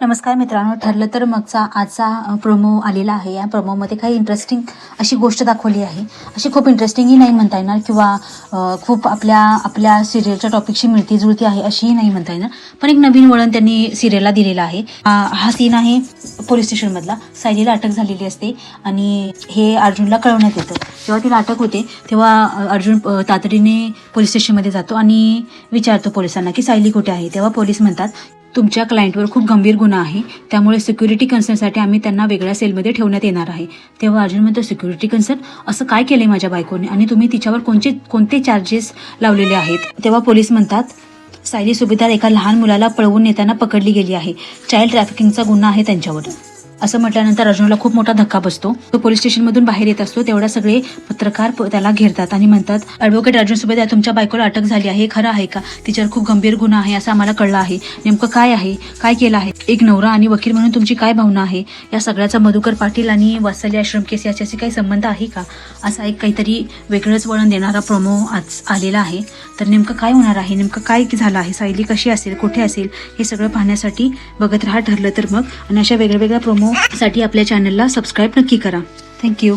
नमस्कार मित्रांनो ठरलं तर मगचा आजचा प्रोमो आलेला आहे. या प्रोमोमध्ये काही इंटरेस्टिंग अशी गोष्ट दाखवली आहे. अशी खूप इंटरेस्टिंगही नाही म्हणता येणार किंवा खूप आपल्या आपल्या सिरियलच्या टॉपिकशी मिळती जुळती आहे अशीही नाही म्हणता येणार. पण एक नवीन वळण त्यांनी सिरियलला दिलेला आहे. हा- सीन आहे पोलीस स्टेशनमधला सायलीला अटक झालेली असते आणि हे अर्जुनला कळवण्यात येतं. जेव्हा तिला अटक होते तेव्हा अर्जुन तातडीने पोलीस स्टेशनमध्ये जातो आणि विचारतो पोलिसांना की सायली कुठे आहे? तेव्हा पोलीस म्हणतात तुमच्या क्लायंटवर खूप गंभीर गुन्हा आहे. त्यामुळे सिक्युरिटी कन्सर्नसाठी आम्ही त्यांना वेगळ्या सेलमध्ये ठेवण्यात येणार आहे. तेव्हा अर्जुन म्हणतो सिक्युरिटी कन्सर्न असं काय केलंय माझ्या बायकोने? आणि तुम्ही तिच्यावर कोणते कोणते चार्जेस लावलेले आहेत? तेव्हा पोलीस म्हणतात सायली सुभेदार एका लहान मुलाला पळवून नेताना पकडली गेली आहे. चाइल्ड ट्रॅफिकिंगचा गुन्हा आहे त्यांच्यावर. असं म्हटल्यानंतर अर्जुनला खूप मोठा धक्का बसतो. तो पोलीस स्टेशनमधून बाहेर येत असतो. तेवढा सगळे पत्रकार प- त्याला घेरतात आणि म्हणतात ॲडव्होकेट अर्जुन सुभेदार तुमच्या बायकोला अटक झाली आहे. हे खरं आहे का? तिच्यावर खूप गंभीर गुन्हा आहे असं आम्हाला कळलं आहे. नेमकं काय आहे? काय केलं आहे? एक नवरा आणि वकील म्हणून तुमची काय भावना आहे? या सगळ्याचा मधुकर पाटील आणि वात्सल्य आश्रम केस याच्याशी काही संबंध आहे का? असा एक काहीतरी वेगळंच वळण देणारा प्रोमो आज आलेला आहे. तर नेमकं काय होणार आहे? नेमकं काय झालं आहे? सायली कशी असेल? कुठे असेल? हे सगळं पाहण्यासाठी बघत राहा ठरलं तर मग. आणि अशा वेगळ्या वेगळ्या साठी आपल्या चॅनलला सबस्क्राईब नक्की करा. थँक्यू